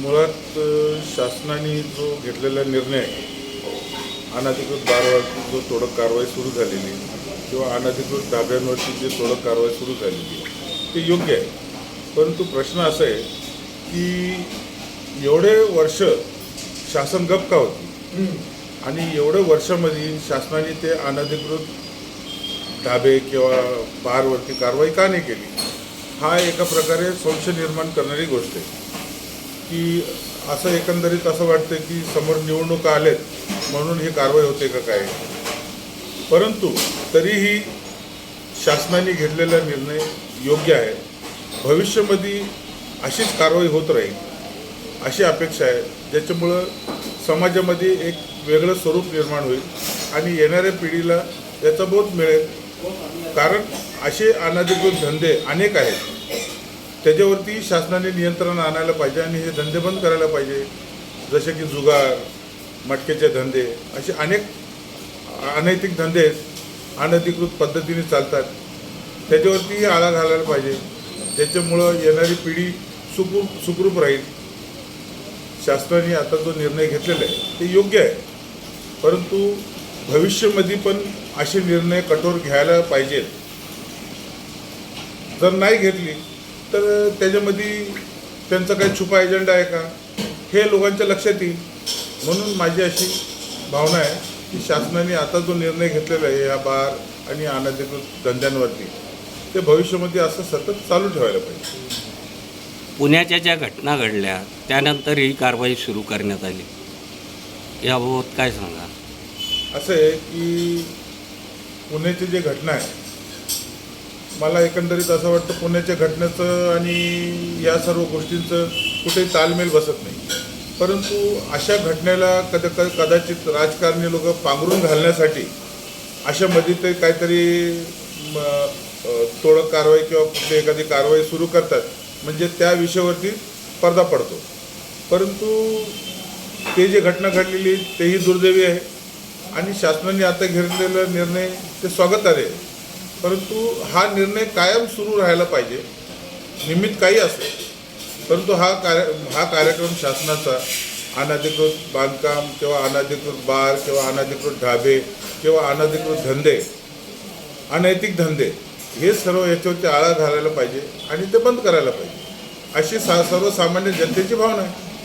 मुळात शासनाने जो घेतलेला निर्णय अनधिकृत बारवरती जो तोडक कारवाई सुरू झालेली किंवा अनधिकृत धाब्यांवरती जी तोडक कारवाई सुरू झालेली ते योग्य आहे. परंतु प्रश्न असा आहे की एवढे वर्ष शासन गप का होती? आणि एवढे वर्षामध्ये शासनाने ते अनधिकृत ढाबे किंवा बारवरती कारवाई का नाही केली? हा एका प्रकारे संशय निर्माण करणारी गोष्ट आहे. की असं एकंदरीत असं वाटतं की समोर निवडणुका आल्यात म्हणून ही कारवाई होते का काय? परंतु तरीही शासनाने घेतलेला निर्णय योग्य आहे. भविष्यामध्ये अशीच कारवाई होत राहील अशी अपेक्षा आहे. ज्याच्यामुळं समाजामध्ये एक वेगळं स्वरूप निर्माण होईल आणि येणाऱ्या पिढीला याचा बोध मिळेल. कारण असे अनधिकृत धंदे अनेक आहेत. त्याच्यावरती शासनाने नियंत्रण आणायला पाहिजे आणि हे धंदे बंद करायला पाहिजे. जसे की जुगार मटक्याचे धंदे असे अनेक अनैतिक धंदे अनधिकृत पद्धतीने चालतात. त्याच्यावरतीही आळा घालायला पाहिजे. त्याच्यामुळं येणारी पिढी सुखरूप सुखरूप राहील. शासनाने आता जो निर्णय घेतलेला आहे ते योग्य आहे. परंतु भविष्यामध्ये पण असे निर्णय कठोर घ्यायला पाहिजेत. जर नाही घेतली तर त्याच्यामध्ये त्यांचा काही छुपा एजंडा आहे का? हे लोकांच्या लक्षात येईल. म्हणून माझी अशी भावना आहे की शासनाने आता जो निर्णय घेतलेला आहे या बार आणि अनधिकृत धंद्यांवरती ते भविष्यामध्ये असं सतत चालू ठेवायला पाहिजे. पुण्याच्या ज्या घटना घडल्या त्यानंतर ही कारवाई सुरू करण्यात आली. याबाबत काय सांगा? असं आहे की पुण्याची जी घटना आहे मला एकंदरीत असं वाटतं पुण्याच्या घटनेचं आणि या सर्व गोष्टींचं कुठेही तालमेल बसत नाही. परंतु अशा घटनेला कद क कदाचित राजकारणी लोक पांघरून घालण्यासाठी अशामध्ये ते काहीतरी तोडक कारवाई किंवा कुठली एखादी कारवाई सुरू करतात. म्हणजे त्या विषयावरती पडदा पडतो. परंतु ते जे घटना घडलेली तेही दुर्दैवी आहे. आणि शासनाने आता घेतलेला निर्णय ते स्वागतार्ह आहे. परंतु हा निर्णय कायम सुरू राहायला पाहिजे. निमित्त काही असो. परंतु हा कार्य हा कार्यक्रम शासनाचा अनधिकृत बांधकाम किंवा अनधिकृत बार किंवा अनधिकृत ढाबे किंवा अनधिकृत धंदे अनैतिक धंदे हे सर्व याच्यावरती आळा घालायला पाहिजे आणि ते बंद करायला पाहिजे. अशी सा सर्वसामान्य जनतेची भावना आहे.